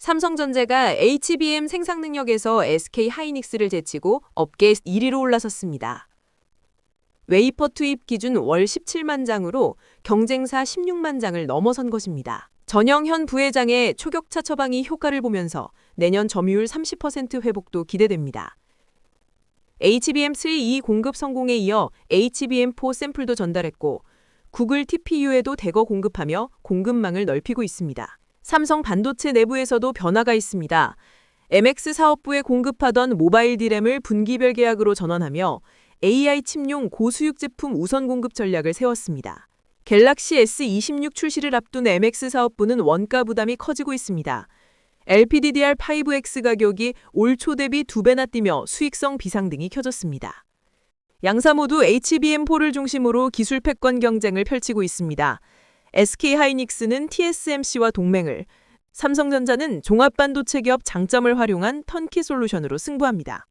삼성전자가 HBM 생산 능력에서 SK 하이닉스를 제치고 업계 1위로 올라섰습니다. 웨이퍼 투입 기준 월 17만 장으로 경쟁사 16만 장을 넘어선 것입니다. 전영현 부회장의 초격차 처방이 효과를 보면서 내년 점유율 30% 회복도 기대됩니다. HBM3E 공급 성공에 이어 HBM4 샘플도 전달했고 구글 TPU에도 대거 공급하며 공급망을 넓히고 있습니다. 삼성 반도체 내부에서도 변화가 있습니다. MX 사업부에 공급하던 모바일 디램을 분기별 계약으로 전환하며 AI 칩용 고수익 제품 우선 공급 전략을 세웠습니다. 갤럭시 S26 출시를 앞둔 MX 사업부는 원가 부담이 커지고 있습니다. LPDDR5X 가격이 올 초 대비 두 배나 뛰며 수익성 비상등이 켜졌습니다. 양사 모두 HBM4를 중심으로 기술 패권 경쟁을 펼치고 있습니다. SK 하이닉스는 TSMC와 동맹을, 삼성전자는 종합반도체 기업 장점을 활용한 턴키 솔루션으로 승부합니다.